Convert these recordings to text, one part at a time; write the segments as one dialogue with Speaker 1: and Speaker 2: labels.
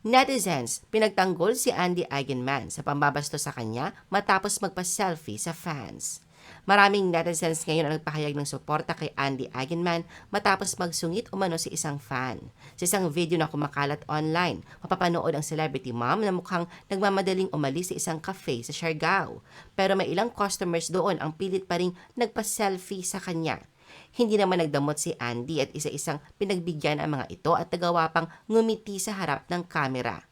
Speaker 1: Netizens, pinagtanggol si Andy Eigenman sa pambabasto sa kanya matapos magpa-selfie sa fans. Maraming netizens ngayon ang nagpahayag ng suporta kay Andy Eigenman matapos magsungit umano si isang fan. Sa isang video na kumakalat online, mapapanood ang celebrity mom na mukhang nagmamadaling umalis sa isang cafe sa Siargao. Pero may ilang customers doon ang pilit pa ring nagpa-selfie sa kanya. Hindi naman nagdamot si Andy at isa-isang pinagbigyan ang mga ito at nagawa pang ngumiti sa harap ng kamera.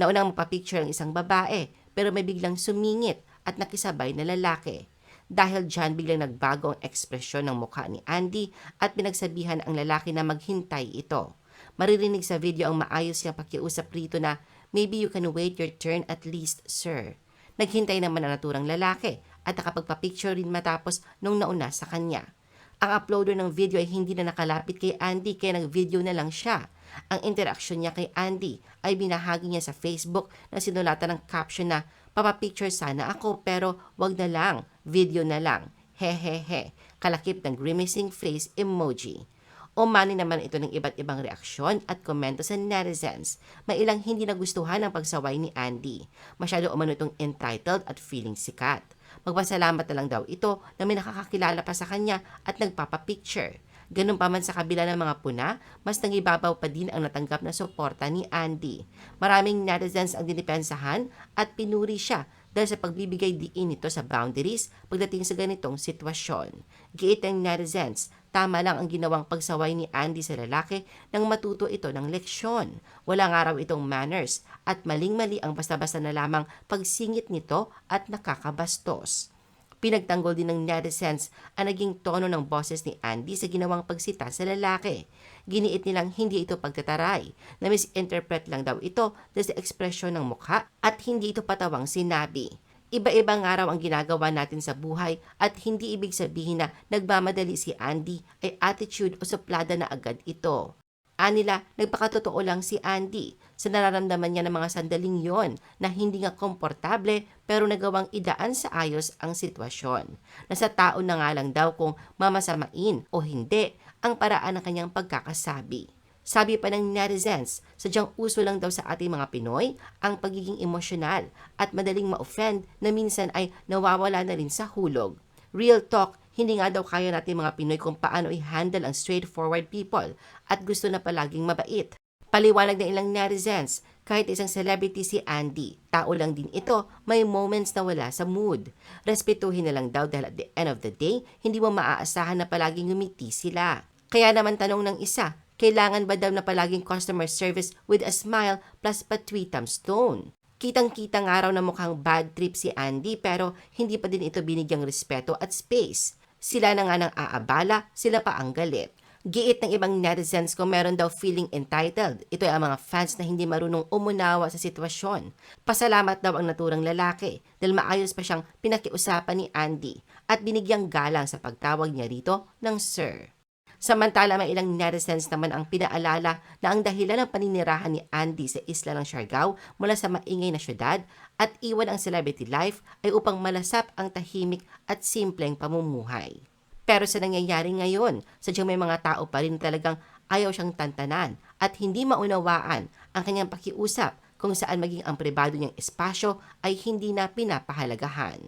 Speaker 1: Naunang mapapicture ang isang babae pero may biglang sumingit at nakisabay na lalaki. Dahil dyan biglang nagbago ang ekspresyon ng mukha ni Andy at pinagsabihan ang lalaki na maghintay ito. Maririnig sa video ang maayos niyang pakiusap rito na, Maybe you can wait your turn at least, sir. Naghintay naman ang naturang lalaki at nakapagpapicture rin matapos nung nauna sa kanya. Ang uploader ng video ay hindi na nakalapit kay Andy kaya nag-video na lang siya. Ang interaksyon niya kay Andy ay binahagi niya sa Facebook na sinulatan ng caption na papapicture sana ako pero wag na lang, video na lang. Hehehe, kalakip ng grimacing face emoji. Umani naman ito ng iba't ibang reaksyon at komento sa netizens. May ilang hindi nagustuhan ang pagsaway ni Andy. Masyado umano itong entitled at feeling sikat. Magpasalamat na lang daw ito na may nakakakilala pa sa kanya at nagpapapicture. Ganun pa man sa kabila ng mga puna, mas nangibabaw pa din ang natanggap na suporta ni Andy. Maraming netizens ang dinipensahan at pinuri siya dahil sa pagbibigay diin nito sa boundaries pagdating sa ganitong sitwasyon. Giit ng netizens, tama lang ang ginawang pagsaway ni Andy sa lalaki nang matuto ito ng leksyon. Wala nga raw itong manners at maling-mali ang basta-basta na lamang pagsingit nito at nakakabastos. Pinagtanggol din ng netizens ang naging tono ng boses ni Andy sa ginawang pagsita sa lalaki. Giniit nilang hindi ito pagtataray, na misinterpret lang daw ito dahil sa ekspresyon ng mukha at hindi ito patawang sinabi. Iba-iba nga raw ang ginagawa natin sa buhay at hindi ibig sabihin na nagmamadali si Andy ay attitude o suplada na agad ito. Anila, nagpakatotoo lang si Andy sa nararamdaman niya ng mga sandaling yon na hindi nga komportable pero nagawang idaan sa ayos ang sitwasyon. Nasa tao na nga lang daw kung mamasamain o hindi ang paraan ng kanyang pagkakasabi. Sabi pa ng netizens, sadyang uso lang daw sa ating mga Pinoy ang pagiging emosyonal at madaling ma-offend na minsan ay nawawala na rin sa hulog. Real talk, hindi nga daw kaya natin mga Pinoy kung paano i-handle ang straightforward people at gusto na palaging mabait. Paliwanag ng ilang netizens, kahit isang celebrity si Andy, tao lang din ito, may moments na wala sa mood. Respetuhin na lang daw dahil at the end of the day, hindi mo maaasahan na palaging ngumiti sila. Kaya naman tanong ng isa, kailangan ba daw na palaging customer service with a smile plus patwitam stone? Kitang-kita nga raw na mukhang bad trip si Andy pero hindi pa din ito binigyang respeto at space. Sila na nga nang aabala, sila pa ang galit. Giit ng ibang netizens kung meron daw feeling entitled. Ito ay ang mga fans na hindi marunong umunawa sa sitwasyon. Pasalamat daw ang naturang lalaki dahil maayos pa siyang pinakiusapan ni Andy at binigyang galang sa pagtawag niya rito ng Sir. Samantala may ilang netizens naman ang pinaalala na ang dahilan ng paninirahan ni Andy sa isla ng Siargao mula sa maingay na syudad at iwan ang celebrity life ay upang malasap ang tahimik at simpleng pamumuhay. Pero sa nangyayari ngayon, sadyang may mga tao pa rin talagang ayaw siyang tantanan at hindi maunawaan ang kanyang pakiusap kung saan maging ang pribado niyang espasyo ay hindi na pinapahalagahan.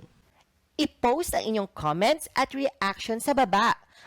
Speaker 2: I-post ang inyong comments at reaction sa baba.